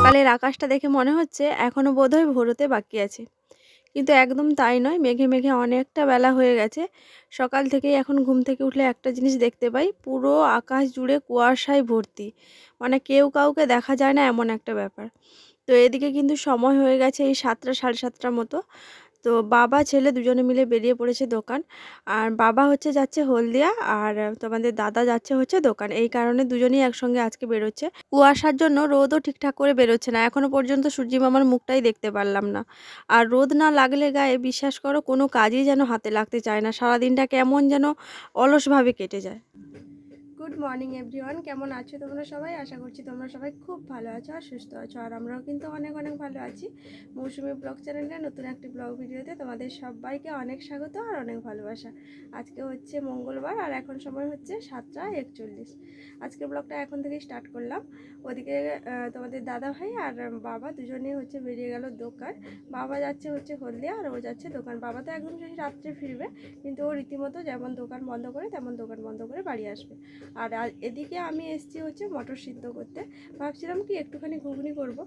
সকালের আকাশটা দেখে মনে হচ্ছে এখনও বোধহয় ভোর হতে বাকি আছে। কিন্তু একদম তাই নয়, মেঘে মেঘে অনেকটা বেলা হয়ে গেছে। সকাল থেকেই এখন ঘুম থেকে উঠলে একটা জিনিস দেখতে পাই, পুরো আকাশ জুড়ে কুয়াশায় ভর্তি। মানে কেউ কাউকে দেখা যায় না এমন একটা ব্যাপার। তো এদিকে কিন্তু সময় হয়ে গেছে এই সাতটা, সাড়ে সাতটার মতো। তো বাবা, ছেলে দুজনে মিলে বেরিয়ে পড়েছে দোকান। আর বাবা হচ্ছে যাচ্ছে হলদিয়া আর তোমাদের দাদা যাচ্ছে হচ্ছে দোকান। এই কারণে দুজনেই একসঙ্গে আজকে বেরোচ্ছে। কুয়াশার জন্য রোদও ঠিকঠাক করে বেরোচ্ছে না। এখনও পর্যন্ত সূর্যি মামার মুখটাই দেখতে পারলাম না। আর রোদ না লাগলে গায়ে বিশ্বাস করো কোনো কাজই যেন হাতে লাগতে চায় না। সারাদিনটা কেমন যেন অলসভাবে কেটে যায়। গুড মর্নিং এভরিওয়ান কেমন আছো তোমরা সবাই? আশা করছি তোমরা সবাই খুব ভালো আছো আর সুস্থ আছো। আর আমরাও কিন্তু অনেক অনেক ভালো আছি। মৌসুমি ব্লগ চ্যানেলে নতুন একটি ব্লগ ভিডিওতে তোমাদের সবাইকে অনেক স্বাগত আর অনেক ভালোবাসা। আজকে হচ্ছে মঙ্গলবার আর এখন সময় হচ্ছে সাতটা একচল্লিশ। আজকের ব্লগটা এখন থেকে স্টার্ট করলাম। ওদিকে তোমাদের দাদা ভাই আর বাবা দুজনেই হচ্ছে বেরিয়ে গেল দোকান। বাবা যাচ্ছে হচ্ছে হলদিয়া আর ও যাচ্ছে দোকান। বাবা তো একদম রাত্রে ফিরবে, কিন্তু ও রীতিমতো যেমন দোকান বন্ধ করে, তেমন দোকান বন্ধ করে বাড়ি আসবে। আর এদিকে আমি এসছি হচ্ছে মটর সিদ্ধ করতে। ভাবছিলাম কি একটুখানি ঘুগনি করব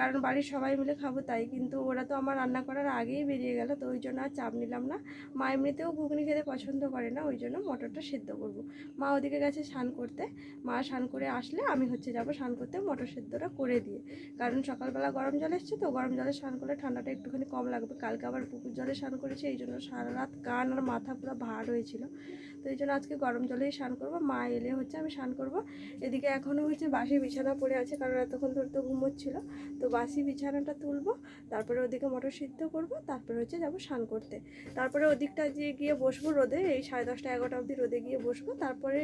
কারণ বাড়ির সবাই মিলে খাব, তাই কিন্তু ওরা তো আমার রান্না করার আগেই বেরিয়ে গেল, তো ওই জন্য আর চাপ নিলাম না। মা এমনিতেও ঘুগনি খেতে পছন্দ করে না, ওই জন্য মটরটা সিদ্ধ করব। মা ওদিকে গেছে স্নান করতে, মা স্নান করে আসলে আমি হচ্ছে যাব স্নান করতে মটর সিদ্ধটা করে দিয়ে। কারণ সকালবেলা গরম জল এসছে তো, গরম জলে স্নান করলে ঠান্ডাটা একটুখানি কম লাগবে। কালকে আবার পুকুর জলে স্নান করেছি, এই জন্য সারা রাত কান আর মাথা পুরো ভার হয়েছিল। তো এই জন্য আজকে গরম জলেই স্নান করব। মা এলে হচ্ছে আমি স্নান করব। এদিকে এখনও হচ্ছে বাসি বিছানা পড়ে আছে, কারণ এতক্ষণ ধরে তো ঘুমোচ্ছিল। তো বাসি বিছানাটা তুলবো, তারপরে ওদিকে মটর সিদ্ধ করব, তারপরে হচ্ছে যাব স্নান করতে। তারপরে ওদিকটা যে গিয়ে বসবো রোদে, এই সাড়ে দশটা এগারোটা অবধি রোদে গিয়ে বসবো, তারপরে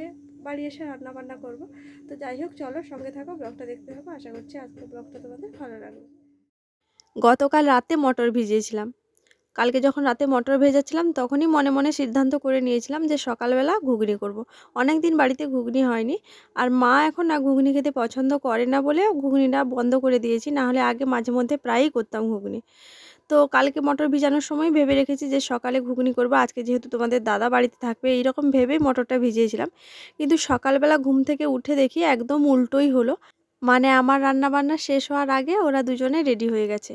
বাড়ি এসে রান্না বান্না করব। তো যাই হোক, চলো সঙ্গে থাকো, ব্লগটা দেখতে থাকো। আশা করছি আজকে ব্লগটা তোমাদের ভালো লাগবে। গতকাল রাতে মটর ভিজিয়েছিলাম। কালকে যখন রাতে মটর ভেজাচ্ছিলাম, তখনই মনে মনে সিদ্ধান্ত করে নিয়েছিলাম যে সকালবেলা ঘুগনি করব। অনেক দিন বাড়িতে ঘুগনি হয়নি। আর মা এখন না ঘুগনি খেতে পছন্দ করে না বলে ঘুগনিটা বন্ধ করে দিয়েছি নাহলে আগে মাঝে মধ্যে প্রায়ই করতাম ঘুগনি। তো কালকে মটর ভিজানোর সময় ভেবে রেখেছি যে সকালে ঘুগনি করব। আজকে যেহেতু তোমাদের দাদা বাড়িতে থাকবে, এইরকম ভেবেই মটরটা ভিজিয়েছিলাম। কিন্তু সকালবেলা ঘুম থেকে উঠে দেখি একদম উল্টোই হলো। মানে আমার রান্না বান্না শেষ হওয়ার আগে ওরা দুজনে রেডি হয়ে গেছে।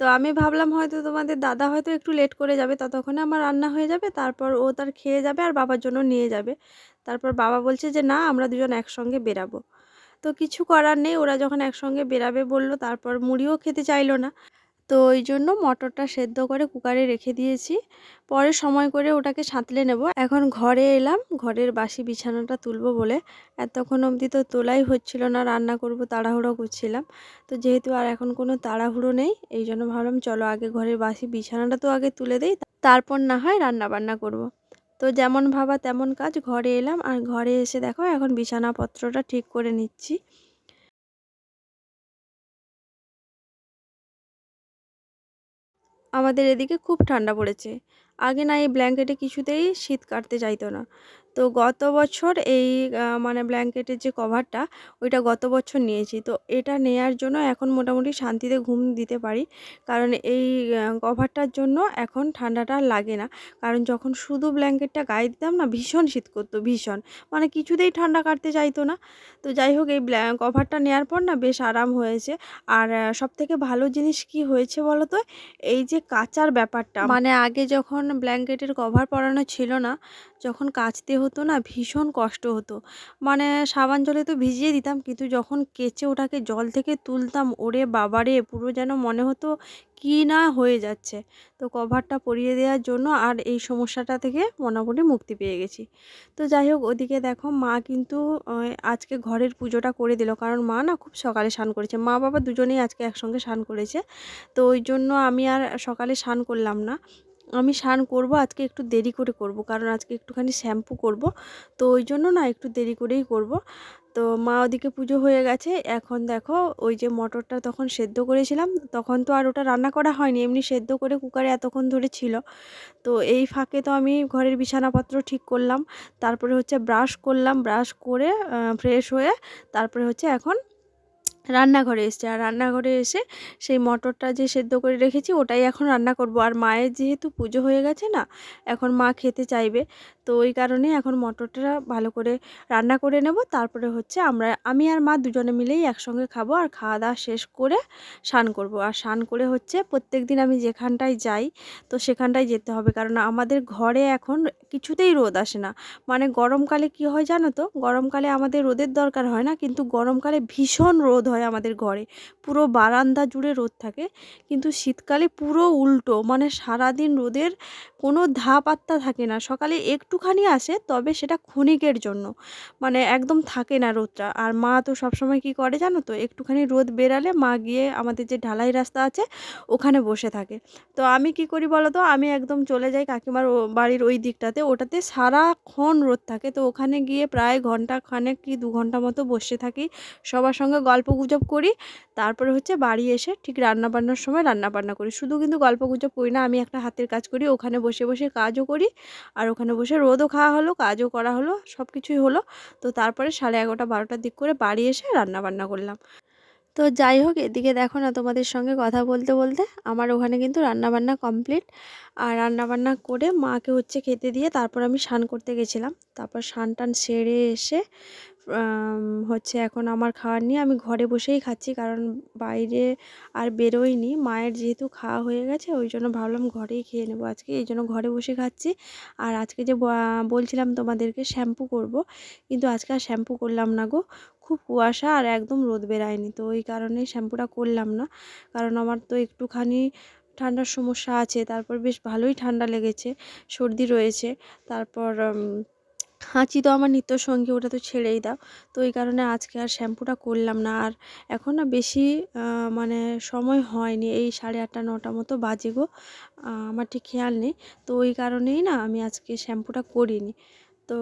তো আমি ভাবলাম হয়তো তোমাদের দাদা হয়তো একটু লেট করে যাবে, ততক্ষণে আমার রান্না হয়ে যাবে, তারপর ও তার খেয়ে যাবে আর বাবার জন্য নিয়ে যাবে। তারপর বাবা বলছে যে, না, আমরা দুজন একসঙ্গে বেরাবো। তো কিছু করার নেই, ওরা যখন একসঙ্গে বেরাবে বলল, তারপর মুড়িও খেতে চাইলো না। তো ওই জন্য মটরটা সেদ্ধ করে কুকারে রেখে দিয়েছি। পরে সময় করে ওটাকে সাঁতলে নেব। এখন ঘরে এলাম, ঘরের বাসি বিছানাটা তুলব বলে। এতক্ষণ অবধি তো তোলাই হচ্ছিল না, রান্না করব, তাড়াহুড়ো করছিলাম। তো যেহেতু আর এখন কোনো তাড়াহুড়ো নেই এই জন্য ভাবলাম চলো আগে ঘরের বাসি বিছানাটা তো আগে তুলে দেই, তারপর না হয় রান্না বান্না করব। তো যেমন ভাবা তেমন কাজ, ঘরে এলাম আর ঘরে এসে দেখো এখন বিছানাপত্রটা ঠিক করে নিচ্ছি। আমাদের এদিকে খুব ঠান্ডা পড়েছে। আগে না এই ব্ল্যাঙ্কেটে কিছুতেই শীত কাটতে চাইতো না। তো গত বছর এই মানে ব্ল্যাঙ্কেটের যে কভারটা, ওইটা গত বছর নিয়েছি। তো এটা নেয়ার জন্য এখন মোটামুটি শান্তিতে ঘুম দিতে পারি। কারণ এই কভারটার জন্য এখন ঠান্ডাটা লাগে না। কারণ যখন শুধু ব্ল্যাঙ্কেটটা গায়ে দিতাম না, ভীষণ শীত করতো, ভীষণ। মানে কিছুতেই ঠান্ডা কাটতে চাইতো না। তো যাই হোক, এই কভারটা নেওয়ার পর না বেশ আরাম হয়েছে। আর সব থেকে ভালো জিনিস কি হয়েছে বলো তো এই যে কাচার ব্যাপারটা। মানে আগে যখন ব্ল্যাঙ্কেটের কভার পরানো ছিল না যখন কাচতে হতো না, ভীষণ কষ্ট হতো। মানে সাবান জলে তো ভিজিয়ে দিতাম, কিন্তু যখন কেচে ওটাকে জল থেকে তুলতাম, ওরে বাবারে, পুরো যেন মনে হতো কি না হয়ে যাচ্ছে। তো কভারটা পরিয়ে দেওয়ার জন্য আর এই সমস্যাটা থেকে মোটামুটি মুক্তি পেয়ে গেছি। তো যাই হোক, ওদিকে দেখো, মা কিন্তু আজকে ঘরের পুজোটা করে দিল। কারণ মা না খুব সকালে স্নান করেছে। মা বাবা দুজনেই আজকে একসঙ্গে স্নান করেছে। তো ওই জন্য আমি আর সকালে স্নান করলাম না। আমি স্নান করব, আজকে একটু দেরি করে করব, কারণ আজকে একটুখানি শ্যাম্পু করব। তো ওই জন্য না একটু দেরি করেই করব। তো মা ওদিকে পুজো হয়ে গেছে, এখন দেখো ওই যে মটরটা তখন সেদ্ধ করেছিলাম, তখন তো আর ওটা রান্না করা হয়নি, এমনি সেদ্ধ করে কুকারে এতক্ষণ ধরে ছিল। তো এই ফাঁকে তো আমি ঘরের বিছানাপত্র ঠিক করলাম, তারপরে হচ্ছে ব্রাশ করলাম, ব্রাশ করে ফ্রেশ হয়ে তারপরে হচ্ছে এখন রান্নাঘরে এসছে। আর রান্নাঘরে এসে সেই মটরটা যে সেদ্ধ করে রেখেছি, ওটাই এখন রান্না করব। আর মায়ের যেহেতু পুজো হয়ে গেছে না, এখন মা খেতে চাইবে। তো ওই কারণে এখন মটরটা ভালো করে রান্না করে নেব। তারপরে হচ্ছে আমরা, আমি আর মা দুজনে মিলেই একসঙ্গে খাব আর খাওয়া দাওয়া শেষ করে স্নান করব। আর স্নান করে হচ্ছে প্রত্যেক দিন আমি যেখানটায় যাই, তো সেখানটায় যেতে হবে। কারণ আমাদের ঘরে এখন কিছুতেই রোদ আসে না। মানে গরমকালে কি হয় জানো তো? গরমকালে আমাদের রোদের দরকার হয় না, কিন্তু গরমকালে ভীষণ রোদ হয় আমাদের ঘরে। পুরো বারান্দা জুড়ে রোদ থাকে, কিন্তু শীতকালে পুরো উল্টো মানে সারাদিন রোদের কোনো ধাপ পাত্তা থাকে না। সকালে একটুখানি আসে, তবে সেটা ক্ষণিকের জন্য মানে একদম থাকে না রোদটা। আর মা তো সবসময় কি করে জানো তো? একটুখানি রোদ বেরালে মা গিয়ে আমাদের যে ঢালাই রাস্তা আছে, ওখানে বসে থাকে। তো আমি কি করি বলো তো? আমি একদম চলে যাই কাকিমার বাড়ির ওই দিকটাতে, ওটাতে সারাক্ষণ রোদ থাকে। তো ওখানে গিয়ে প্রায় ঘণ্টা খানেক কি দু ঘণ্টা মতো বসে থাকি। সবার সঙ্গে গল্প গুজব করি, তারপরে হচ্ছে বাড়ি এসে ঠিক রান্না বান্নার সময় রান্না বান্না করি। শুধু কিন্তু গল্প গুজব করি না, আমি একটা হাতের কাজ করি, ওখানে বসে বসে কাজও করি, আর ওখানে বসে রোদও খাওয়া হলো, কাজও করা হলো সব কিছুই হলো। তো তারপরে সাড়ে এগারোটা, বারোটার দিক করে বাড়ি এসে রান্না বান্না করলাম। তো যাই হোক, এদিকে দেখো না তোমাদের সঙ্গে কথা বলতে বলতে, আমার ওখানে কিন্তু রান্নাবান্না কমপ্লিট। আর রান্নাবান্না করে মাকে হচ্ছে খেতে দিয়ে তারপর আমি স্নান করতে গেছিলাম। তারপর স্নান টান সেরে এসে হচ্ছে এখন আমার খাওয়ার নিয়ে আমি ঘরে বসেই খাচ্ছি, কারণ বাইরে আর বেরোইনি। মায়ের যেহেতু খাওয়া হয়ে গেছে, ওই জন্য ভাবলাম ঘরেই খেয়ে নেব আজকে, এই জন্য ঘরে বসে খাচ্ছি। আর আজকে যে বলছিলাম তোমাদেরকে শ্যাম্পু করব, কিন্তু আজকে আর শ্যাম্পু করলাম না গো। খুব কুয়াশা আর একদম রোদ বেরায়নি, তো ওই কারণে শ্যাম্পুটা করলাম না। কারণ আমার তো একটুখানি ঠান্ডার সমস্যা আছে, তারপর বেশ ভালোই ঠান্ডা লেগেছে, সর্দি রয়েছে, তারপর হাঁচি তো আমার নিত্য সঙ্গী, ওটা তো ছেড়েই দাও। তো এই কারণে আজকে আর শ্যাম্পুটা করলাম না। আর এখন না বেশি মানে সময় হয়নি। এই সাড়ে আটটা, নটা মতো বাজে গো। আমার ঠিক খেয়াল নেই। তো ওই কারণেই না আমি আজকে শ্যাম্পুটা করিনি। তো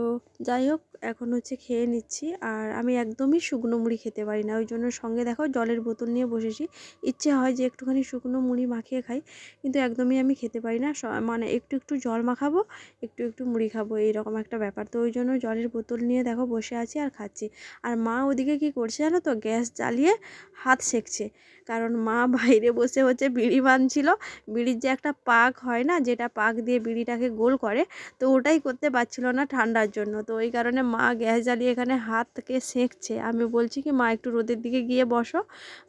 যাই হোক, এখন হচ্ছে খেয়ে নিচ্ছি। আর আমি একদমই শুকনো মুড়ি খেতে পারি না। ওই জন্য সঙ্গে দেখো জলের বোতল নিয়ে বসেছি। ইচ্ছে হয় যে একটুখানি শুকনো মুড়ি মাখিয়ে খাই, কিন্তু একদমই আমি খেতে পারি না। মানে একটু একটু জল মাখাবো, একটু একটু মুড়ি খাব, এইরকম একটা ব্যাপার। তো ওই জন্য জলের বোতল নিয়ে দেখো বসে আছি আর খাচ্ছি। আর মা ওদিকে কি করছে জানো তো? গ্যাস জ্বালিয়ে হাত সেকছে। কারণ মা বাইরে বসে হচ্ছে বিড়ি বাঁধছিল বিড়ির যে একটা পাক হয় না, যেটা পাক দিয়ে বিড়িটাকে গোল করে, তো ওটাই করতে পারছিল না ঠান্ডার জন্য। তো ওই কারণে মা গ্যাস জ্বালিয়ে এখানে হাতকে সেঁকছে। আমি বলছি কি, মা, একটু রোদের দিকে গিয়ে বসো।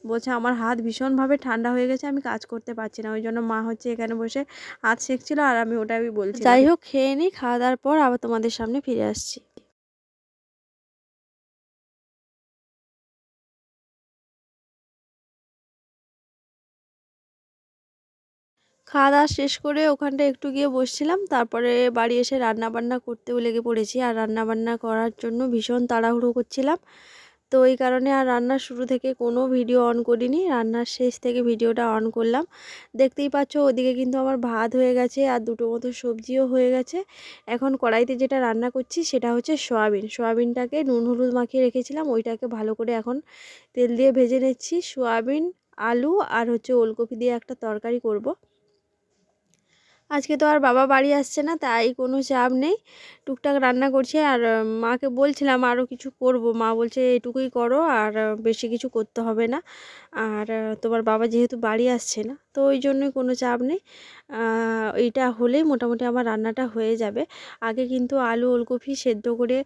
বলছে, আমার হাত ভীষণভাবে ঠান্ডা হয়ে গেছে, আমি কাজ করতে পারছি না। ওই জন্য মা হচ্ছে এখানে বসে হাত সেঁকছিল আর আমি ওটাই বলছি যাই হোক, খেয়ে নিই খাওয়া দাওয়ার পর আবার তোমাদের সামনে ফিরে আসছি। খাওয়া দাওয়া শেষ করে ওখানটা একটু গিয়ে বসছিলাম। তারপরে বাড়ি এসে রান্না বান্না করতেও লেগে পড়েছি। আর রান্না বান্না করার জন্য ভীষণ তাড়াহুড়ো করছিলাম। তো এই কারণে আর রান্নার শুরু থেকে কোনো ভিডিও অন করিনি। রান্নার শেষ থেকে ভিডিওটা অন করলাম। দেখতেই পাচ্ছ ওদিকে কিন্তু আমার ভাত হয়ে গেছে আর দুটো মতো সবজিও হয়ে গেছে। এখন কড়াইতে যেটা রান্না করছি সেটা হচ্ছে সোয়াবিন। সোয়াবিনটাকে নুন হলুদ মাখিয়ে রেখেছিলাম। ওইটাকে ভালো করে এখন তেল দিয়ে ভেজে নিচ্ছি। সোয়াবিন, আলু আর হচ্ছে ওলকপি দিয়ে একটা তরকারি করব। আজকে তো আর বাবা বাড়ি আসছে না, তাই কোনো চাপ নেই। টুকটাক রান্না করছি আর মাকে বলছিলাম আরও কিছু করব। মা বলছে এটুকুই করো আর বেশি কিছু করতে হবে না। আর তোমার বাবা যেহেতু বাড়ি আসছে না তো ওই জন্যই কোনো চাপ নেই। এইটা হলেই মোটামুটি আমার রান্নাটা হয়ে যাবে। আগে কিন্তু আলু, ওলকপি সেদ্ধ করে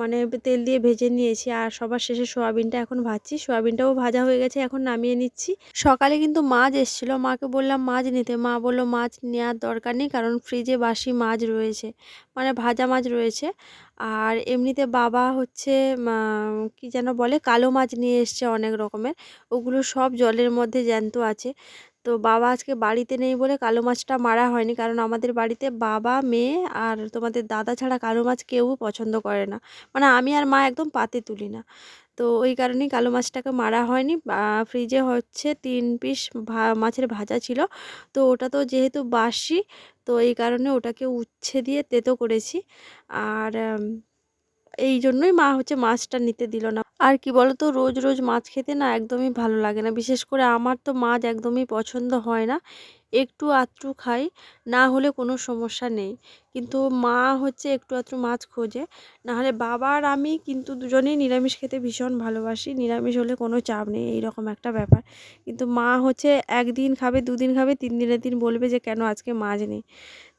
মানে তেল দিয়ে ভেজে নিয়েছি। আর সবার শেষে সোয়াবিনটা এখন ভাজছি। সোয়াবিনটাও ভাজা হয়ে গেছে, এখন নামিয়ে নিচ্ছি। সকালে কিন্তু মাছ এসেছিল। মাকে বললাম মাছ নিতে। মা বলল মাছ নেওয়ার দরকার নেই কারণ ফ্রিজে বাসি মাছ রয়েছে মানে ভাজা মাছ রয়েছে। আর এমনিতে বাবা হচ্ছে কি যেন বলে, কালো মাছ নিয়ে এসছে অনেক রকমের। ওগুলো সব জলের মধ্যে জ্যান্ত আছে। তো বাবা আজকে বাড়িতে নেই বলে কালো মাছটা মারা হয়নি। কারণ আমাদের বাড়িতে বাবা, মেয়ে আর তোমাদের দাদা ছাড়া কালো মাছ কেউ পছন্দ করে না। মানে আমি আর মা একদম পাতে তুলি না। তো ওই কারণেই কালো মাছটাকে মারা হয়নি। ফ্রিজে হচ্ছে তিন পিস মাছের ভাজা ছিল। তো ওটা তো যেহেতু বাসি, তো এই কারণে ওটাকে উচ্ছে দিয়ে তেতো করেছি। আর এই জন্যই মা হচ্ছে মাছটা নিতে দিল না। আর কি বলতো, রোজ রোজ মাছ খেতে না একদমই ভালো লাগে না। বিশেষ করে আমার তো মাছ একদমই পছন্দ হয় না। একটু আধটু খাই, না হলে কোনো সমস্যা নেই। কিন্তু মা হচ্ছে একটু আধটু মাছ খোঁজে। নাহলে বাবা আর আমি কিন্তু দুজনেই নিরামিষ খেতে ভীষণ ভালোবাসি। নিরামিষ হলে কোনো চাপ নেই, এইরকম একটা ব্যাপার। কিন্তু মা হচ্ছে একদিন খাবে, দুদিন খাবে, তিন দিনের দিন বলবে যে, কেন আজকে মাছ নেই?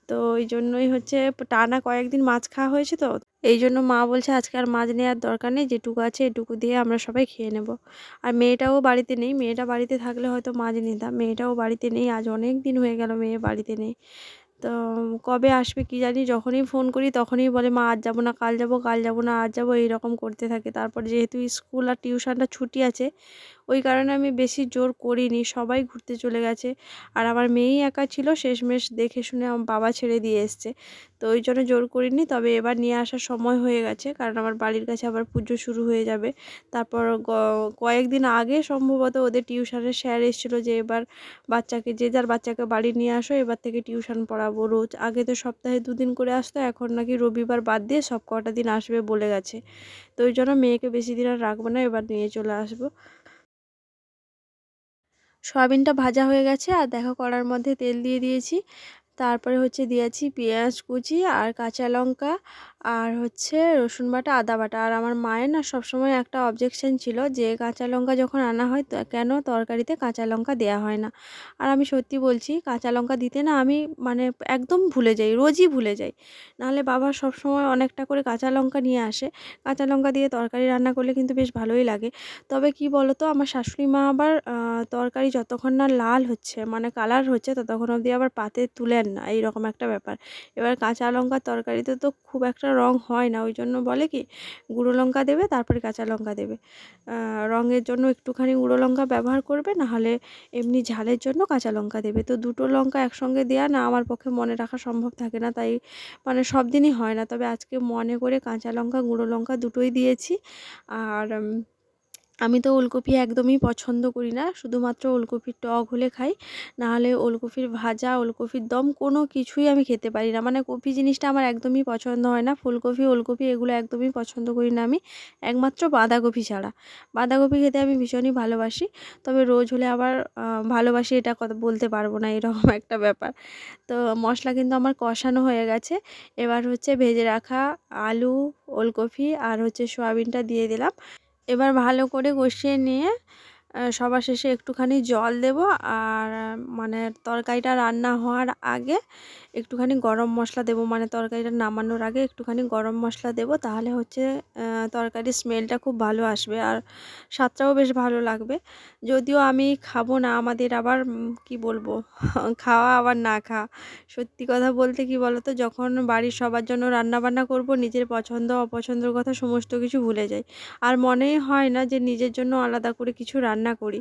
তো ওই জন্যই হচ্ছে টানা কয়েকদিন মাছ খাওয়া হয়েছে তো। এই জন্য মা বলছে আজকে আর মাছ নেওয়ার দরকার নেই, যেটুকু আছে এটুকু দিয়ে আমরা সবাই খেয়ে নেব। আর মেয়েটাও বাড়িতে নেই, মেয়েটা বাড়িতে থাকলে হয়তো মাছ নিতাম, মেয়েটাও বাড়িতে নেই, আজ অনেক দিন হয়ে গেল মেয়ে বাড়িতে নেই। তো কবে আসবে কি জানি, যখনই ফোন করি তখনই বলে, মা, আজ যাব না, কাল যাব কাল যাব না, আজ যাব। এইরকম করতে থাকে। তারপর যেহেতু স্কুল আর টিউশনটা ছুটি আছে ওই কারণে আমি বেশি জোর করিনি। সবাই ঘুরতে চলে গেছে। আর আমার মেয়েই একা ছিল, শেষমেশ দেখে শুনে আমার বাবা ছেড়ে দিয়ে এসছে। তো ওই জন্য জোর করিনি, তবে এবার নিয়ে আসার সময় হয়ে গেছে। কারণ আমার বাড়ির কাছে আবার পুজো শুরু হয়ে যাবে। তারপর কয়েকদিন আগে সম্ভবত ওদের টিউশনের স্যার এসেছিল যে, এবার বাচ্চাকে, যে যার বাচ্চাকে বাড়ি নিয়ে আসো, এবার থেকে টিউশন পড়াবো রোজ। আগে তো সপ্তাহে দুদিন করে আসতো, এখন নাকি রবিবার বাদ দিয়ে সব কটা দিন আসবে বলে গেছে। তো ওই জন্য মেয়েকে বেশি দিন আর রাখব না, এবার নিয়ে চলে আসব। সয়াবিনটা ভাজা হয়ে গেছে, আর দেখো কড়ার মধ্যে তেল দিয়ে দিয়েছি। তারপরে হচ্ছে দিয়েছি পেঁয়াজ কুচি আর কাঁচা লঙ্কা আর হচ্ছে রসুন বাটা, আদা বাটা। আর আমার মায়ের না সবসময় একটা অবজেকশন ছিল যে কাঁচা লঙ্কা যখন আনা হয় তো কেন তরকারিতে কাঁচা লঙ্কা দেওয়া হয় না? আর আমি সত্যি বলছি, কাঁচা লঙ্কা দিতে না আমি মানে একদম ভুলে যাই, রোজই ভুলে যাই। নাহলে বাবা সবসময় অনেকটা করে কাঁচা লঙ্কা নিয়ে আসে। কাঁচা লঙ্কা দিয়ে তরকারি রান্না করলে কিন্তু বেশ ভালোই লাগে। তবে কি বলো তো আমার শাশুড়ি মা আবার তরকারি যতক্ষণ না লাল হচ্ছে মানে কালার হচ্ছে, ততক্ষণ অবধি আবার পাতে তুলেন না। এইরকম একটা ব্যাপার। এবার কাঁচা লঙ্কার তরকারিতে তো খুব একটা রং হয় না। ওই জন্য বলে কি, গুঁড়ো লঙ্কা দেবে, তারপরে কাঁচা লঙ্কা দেবে। রঙের জন্য একটুখানি গুঁড়ো লঙ্কা ব্যবহার করবে, নাহলে এমনি ঝালের জন্য কাঁচা লঙ্কা দেবে। তো দুটো লঙ্কা একসঙ্গে দেওয়া না আমার পক্ষে মনে রাখা সম্ভব থাকে না, তাই মানে সব দিনই হয় না। তবে আজকে মনে করে কাঁচা লঙ্কা, গুঁড়ো লঙ্কা দুটোই দিয়েছি। আর আমি তো ওলকপি একদমই পছন্দ করি না। শুধুমাত্র ওলকপির টক হলে খাই, নাহলে ওলকপির ভাজা, ওলকপির দম কোনো কিছুই আমি খেতে পারি না। মানে কপি জিনিসটা আমার একদমই পছন্দ হয় না। ফুলকপি, ওলকপি এগুলো একদমই পছন্দ করি না আমি। একমাত্র বাঁধাকপি ছাড়া। বাঁধাকপি খেতে আমি ভীষণই ভালোবাসি। তবে রোজ হলে আবার ভালোবাসি এটা কথা বলতে পারব না, এরকম একটা ব্যাপার। তো মশলা কিন্তু আমার কষানো হয়ে গেছে। এবার হচ্ছে ভেজে রাখা আলু, ওলকপি আর হচ্ছে সোয়াবিনটা দিয়ে দিলাম। এবার ভালো করে কষিয়ে নিয়ে সবার শেষে একটুখানি জল দেব। আর মানে তরকারিটা রান্না হওয়ার আগে একটুখানি গরম মশলা দেব মানে তরকারিটা নামানোর আগে একটুখানি গরম মশলা দেব, তাহলে হচ্ছে তরকারির স্মেলটা খুব ভালো আসবে আর স্বাদটাও বেশ ভালো লাগবে। যদিও আমি খাব না, আমাদের আবার কি বলব, খাওয়া আবার না খাওয়া সত্যি কথা বলতে কি বলতো, যখন বাড়ির সবার জন্য রান্নাবান্না করব, নিজের পছন্দ, অপছন্দের কথা সমস্ত কিছু ভুলে যাই। আর মনেই হয় না যে নিজের জন্য আলাদা করে কিছু রান্না করি।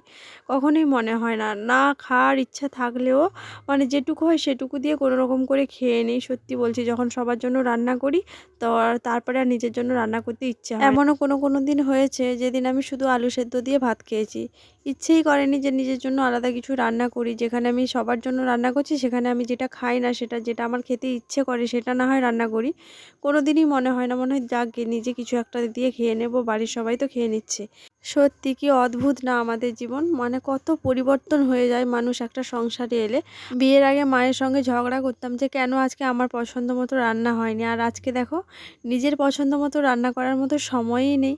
কখনোই মনে হয় না না খাওয়ার ইচ্ছা থাকলেও মানে যেটুকু হয় সেটুকু দিয়ে কোনো রকম করে খেয়ে নিই, সত্যি বলছি। যখন সবার জন্য রান্না করি, তো তারপরে আর নিজের জন্য রান্না করতে ইচ্ছে এমনও কোনো কোনো দিন হয়েছে, যেদিন আমি শুধু আলু সেদ্ধ দিয়ে ভাত খেয়েছি। ইচ্ছেই করেনি যে নিজের জন্য আলাদা কিছু রান্না করি। যেখানে আমি সবার জন্য রান্না করছি, সেখানে আমি যেটা খাই না, সেটা যেটা আমার খেতে ইচ্ছে করে, সেটা না হয় রান্না করি। কোনো দিনই মনে হয় না, মনে হয় যাক নিজে কিছু একটা দিয়ে খেয়ে নেব, বাড়ির সবাই তো খেয়ে নিচ্ছে। সত্যি কি অদ্ভুত না আমাদের জীবন? মানে কত পরিবর্তন হয়ে যায় মানুষ একটা সংসারে এলে। বিয়ের আগে মায়ের সঙ্গে ঝগড়া করতাম যে কেন আজকে আমার পছন্দ মতো রান্না হয়নি? আর আজকে দেখো, নিজের পছন্দ মতো রান্না করার মতো সময়ই নেই।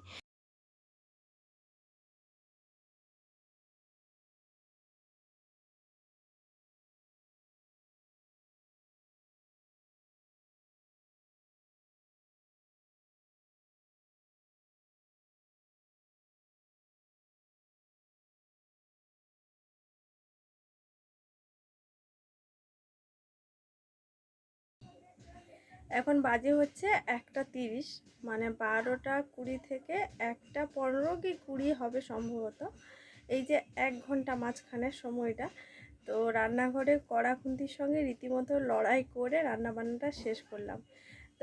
এখন বাজে হচ্ছে একটা তিরিশ মানে বারোটা কুড়ি থেকে একটা পনেরো কি কুড়ি হবে সম্ভবত। এই যে এক ঘণ্টা মাঝখানের সময়টা, তো রান্নাঘরে কড়া খুন্তির সঙ্গে রীতিমতো লড়াই করে রান্নাবান্নাটা শেষ করলাম।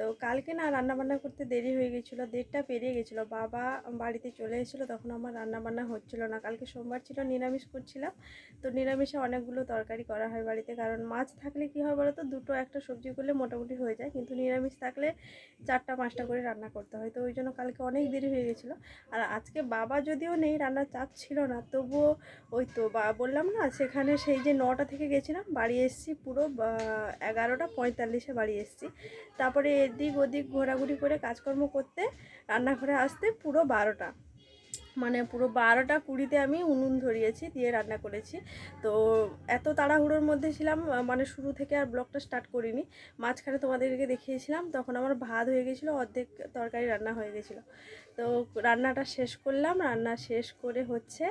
তো কালকে না রান্না বান্না করতে দেরি হয়ে গেছিল দেড়টা পেরিয়ে গেছিল। বাবা বাড়িতে চলে এসেছিল, তখন আমার রান্না বান্না হচ্ছিল না। কালকে সোমবার ছিল, নিরামিষ করছিলাম। তো নিরামিষে অনেকগুলো তরকারি করা হয় বাড়িতে, কারণ মাছ থাকলে কী হয় বলো তো দুটো একটা সবজি করলে মোটামুটি হয়ে যায়। কিন্তু নিরামিষ থাকলে চারটা, পাঁচটা করে রান্না করতে হয়। তো ওই জন্য কালকে অনেক দেরি হয়ে গেছিল। আর আজকে বাবা যদিও নেই, রান্নার চাপ ছিল না, তবুও ওই তো বা, বললাম না, সেখানে সেই যে নটা থেকে গেছিলাম, বাড়ি এসেছি পুরো এগারোটা পঁয়তাল্লিশে বাড়ি এসেছি। তারপরে এদিক ওদিক ঘোরাঘুরি করে কাজকর্ম করতে রান্নাঘরে আসতে পুরো বারোটা। মানে পুরো বারোটা কুড়িতে আমি উনুন ধরিয়েছি, দিয়ে রান্না করেছি। তো এত তাড়াহুড়োর মধ্যে ছিলাম মানে শুরু থেকে আর ব্লগটা স্টার্ট করিনি। মাঝখানে তোমাদেরকে দেখিয়েছিলাম, তখন আমার ভাত হয়ে গেছিল, অর্ধেক তরকারি রান্না হয়ে গেছিল। তো রান্নাটা শেষ করলাম, রান্না শেষ করে হচ্ছে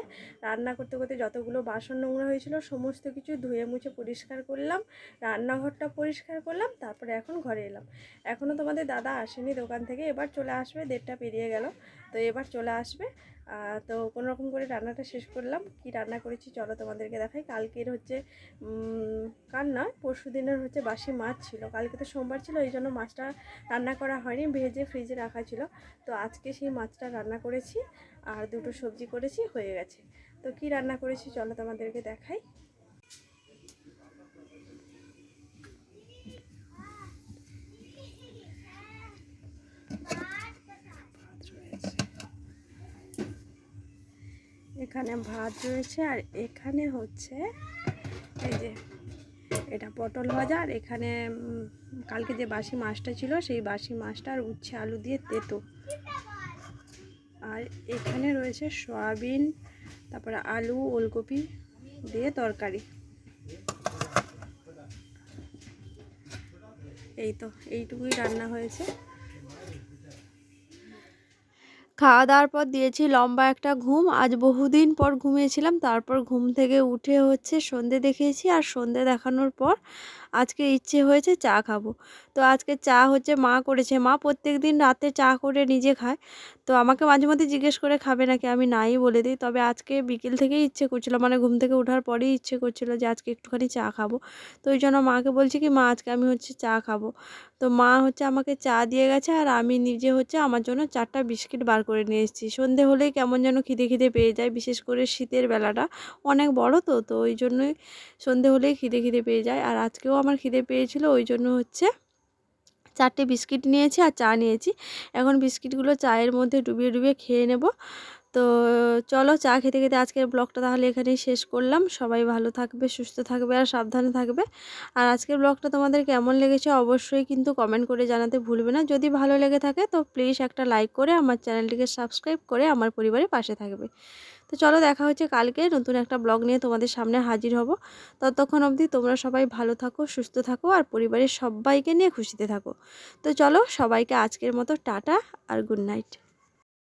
রান্না করতে করতে যতগুলো বাসন নোংরা হয়েছিল, সমস্ত কিছু ধুয়ে মুছে পরিষ্কার করলাম, রান্নাঘরটা পরিষ্কার করলাম, তারপরে এখন ঘরে এলাম। এখনও তোমাদের দাদা আসেনি দোকান থেকে, এবার চলে আসবে, দেড়টা পেরিয়ে গেল। তো এবার চলে আসবে তো কোনো রকম করে রান্নাটা শেষ করলাম। কি রান্না করেছি চলো তোমাদেরকে দেখাই। কালকের হচ্ছে কার নয় পরশু দিনের হচ্ছে বাসি মাছ ছিল। কালকে তো সোমবার ছিল, এই জন্য মাছটা রান্না করা হয়নি, ভেজে ফ্রিজে রাখা ছিল। তো আজকে সেই মাছটা রান্না করেছি, আর দুটো সবজি করেছি, হয়ে গেছে। তো কি রান্না করেছি চলো তোমাদেরকে দেখাই। এখানে ভাত রয়েছে আর এখানে হচ্ছে এই যে এটা পটল ভাজা আর এখানে কালকে যে বাসি মাছটা ছিল সেই বাসি মাছটা আর উচ্ছে আলু দিয়ে তেতো। আর এখানে রয়েছে সয়াবিন, তারপরে আলু, ওলকপি দিয়ে তরকারি। এই তো, এইটুকুই রান্না হয়েছে। খাওয়া দাওয়ার পর দিয়েছি লম্বা একটা ঘুম। আজ বহুদিন পর ঘুমিয়েছিলাম, তারপর ঘুম থেকে উঠে হচ্ছে সন্ধে দেখিয়েছি আর সন্ধে দেখানোর পর আজকে ইচ্ছে হয়েছে চা খাব। তো আজকে চা হচ্ছে মা করেছে। মা প্রত্যেক দিন রাতে চা করে নিজে খায়। তো আমাকে মাঝে মধ্যে জিজ্ঞেস করে খাবে নাকি? আমি নাই বলে দিই। তবে আজকে বিকেল থেকেই ইচ্ছে করছিল। মানে ঘুম থেকে ওঠার পরেই ইচ্ছে করছিল যে আজকে একটুখানি চা খাব। তো ওই জন্য মাকে বলছি কি, মা, আজকে আমি হচ্ছে চা খাব। তো মা হচ্ছে আমাকে চা দিয়ে গেছে আর আমি নিজে হচ্ছে আমার জন্য চারটা বিস্কিট বার করে নিয়ে এসেছি। সন্ধে হলেই কেমন যেন খিদে খিদে পেয়ে যায়, বিশেষ করে শীতের বেলাটা। অনেক বড় তো তো ওই জন্যই সন্ধে হলেই খিদে খিদে পেয়ে যায়। আর আজকেও আমার খিদে পেয়েছিল, ওই জন্য হচ্ছে চারটে বিস্কিট নিয়েছি আর চা নিয়েছি। এখন বিস্কিটগুলো চায়ের মধ্যে ডুবিয়ে ডুবিয়ে খেয়ে নেব। তো চলো চা খেতে খেতে আজকের ব্লগটা তাহলে এখানেই শেষ করলাম। সবাই ভালো থাকবে, সুস্থ থাকবে আর সাবধানে থাকবে। আর আজকের ব্লগটা তোমাদের কেমন লেগেছে অবশ্যই কিন্তু কমেন্ট করে জানাতে ভুলবে না। যদি ভালো লেগে থাকে তো প্লিজ একটা লাইক করে আমার চ্যানেলটিকে সাবস্ক্রাইব করে আমার পরিবারের পাশে থাকবে। তো চলো দেখা হচ্ছে কালকে। নতুন একটা ব্লগ নিয়ে তোমাদের সামনে হাজির হব। ততক্ষণ অবধি তোমরা সবাই ভালো থাকো, সুস্থ থাকো আর পরিবারের সবাইকে নিয়ে খুশিতে থাকো। তো চলো সবাইকে আজকের মতো টাটা আর গুড নাইট